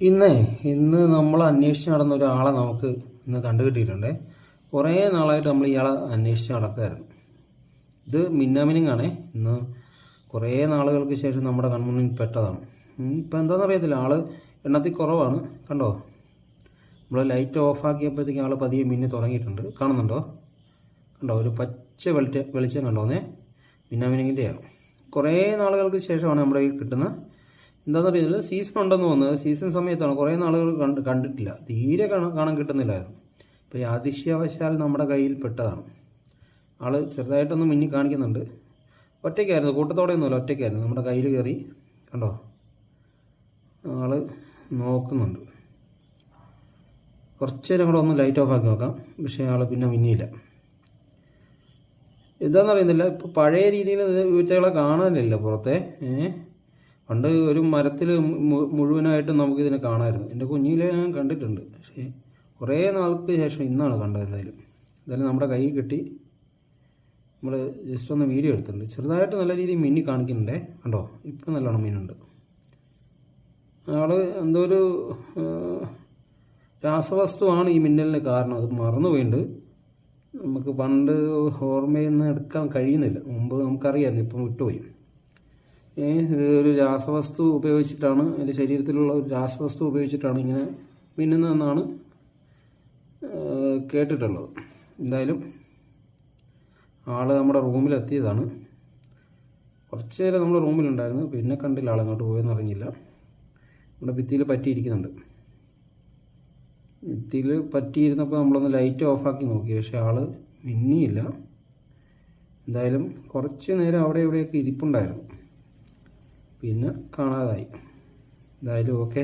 ഇന്നേ ഇന്ന് നമ്മൾ അന്വേഷിച്ച് നടന്ന ഒരാളെ നമുക്ക് ഇന്ന് കണ്ടുകിട്ടിയിട്ടുണ്ട്. കുറേ നാളായിട്ട് നമ്മൾ ഇയാളെ അന്വേഷിച്ച് നടക്കുമായിരുന്നു ഇത് മിന്നാമിനിങ് ആണേ ഇന്ന് കുറേ നാളുകൾക്ക് ശേഷം നമ്മുടെ കൺമുന്നിൽ പെട്ടതാണ്. ഇപ്പം എന്താണെന്ന് അറിയത്തില്ല. ആൾ എണ്ണത്തിൽ കുറവാണ്. കണ്ടോ? നമ്മൾ ലൈറ്റ് ഓഫ് ആക്കിയപ്പോഴത്തേക്കും ആൾ പതിയെ മിന്നി തുടങ്ങിയിട്ടുണ്ട്. കാണുന്നുണ്ടോ? കണ്ടോ? ഒരു പച്ച വെളിച്ച വെളിച്ചം കണ്ടോന്നേ മിന്നാമിനിങ്ങിന്റെയാണ് കുറേ നാളുകൾക്ക് ശേഷമാണ് നമ്മുടെ ഈ കിട്ടുന്ന എന്താണെന്ന് അറിയില്ല. സീസൺ ഉണ്ടെന്ന് തോന്നുന്നത് സീസൺ സമയത്താണ്. കുറേ നാളുകൾ കണ്ട് കണ്ടിട്ടില്ല. തീരെ കാണാൻ കിട്ടുന്നില്ലായിരുന്നു. ഇപ്പോൾ ഈ അതിശയവശാൽ നമ്മുടെ കയ്യിൽ പെട്ടതാണ്. ആൾ ചെറുതായിട്ടൊന്ന് മിന്നി കാണിക്കുന്നുണ്ട്. ഒറ്റയ്ക്കായിരുന്നു. കൂട്ടത്തോടെ ഒന്നുമല്ല ഒറ്റയ്ക്കായിരുന്നു. നമ്മുടെ കയ്യിൽ കയറി കണ്ടോ? ആൾ നോക്കുന്നുണ്ട്. കുറച്ച് നേരം കൂടെ ഒന്ന് ലൈറ്റ് ഓഫ് ആക്കി നോക്കാം. പക്ഷേ ആൾ പിന്നെ മിന്നിയില്ല. എന്താന്ന് അറിയുന്നില്ല ഇപ്പോൾ പഴയ രീതിയിൽ വീട്ടുകളെ കാണാനില്ല പുറത്തെ. ഏ? പണ്ട് ഒരു മരത്തിൽ മുഴുവനായിട്ട് നമുക്കിതിനെ കാണാമായിരുന്നു എന്റെ കുഞ്ഞിലെ ഞാൻ കണ്ടിട്ടുണ്ട്. പക്ഷേ കുറേ നാൾക്ക് ശേഷം ഇന്നാണ് കണ്ടത് എന്തായാലും. എന്തായാലും നമ്മുടെ കൈ കിട്ടി. നമ്മൾ ജസ്റ്റ് ഒന്ന് വീഡിയോ എടുത്തിട്ടുണ്ട്. ചെറുതായിട്ട് നല്ല രീതിയിൽ മിന്നി കാണിക്കുന്നുണ്ടേ. കണ്ടോ? ഇപ്പം നല്ലോണം മീനുണ്ട് അയാൾ എന്തോ ഒരു രാസവസ്തുവാണ് ഈ മിന്നലിന് കാരണം. അത് മറന്നുപോയിട്ടുണ്ട് നമുക്ക് പണ്ട് ഓർമ്മയിൽ നിന്ന് എടുക്കാൻ കഴിയുന്നില്ല. മുമ്പ് നമുക്കറിയാമായിരുന്നു. ഇപ്പം വിട്ടുപോയി. ഇത് ഒരു രാസവസ്തു ഉപയോഗിച്ചിട്ടാണ് എന്റെ ശരീരത്തിലുള്ള ഒരു രാസവസ്തു ഉപയോഗിച്ചിട്ടാണ് ഇങ്ങനെ മിന്നുന്നതെന്നാണ് കേട്ടിട്ടുള്ളത്. എന്തായാലും ആൾ നമ്മുടെ റൂമിലെത്തിയതാണ്. കുറച്ച് നേരം നമ്മുടെ റൂമിലുണ്ടായിരുന്നു പിന്നെ കണ്ടില്ല ആളെങ്ങോട്ട് പോയെന്ന് അറിഞ്ഞില്ല. നമ്മുടെ ഭിത്തിയിൽ പറ്റിയിരിക്കുന്നുണ്ട്. ഭിത്തിയിൽ പറ്റിയിരുന്നപ്പോൾ നമ്മളൊന്ന് ലൈറ്റ് ഓഫാക്കി നോക്കി പക്ഷേ ആൾ മിന്നിയില്ല. എന്തായാലും കുറച്ച് നേരം അവിടെ ഇവിടെയൊക്കെ ഇരിപ്പുണ്ടായിരുന്നു. പിന്നെ കാണാതായി. എന്തായാലും ഓക്കെ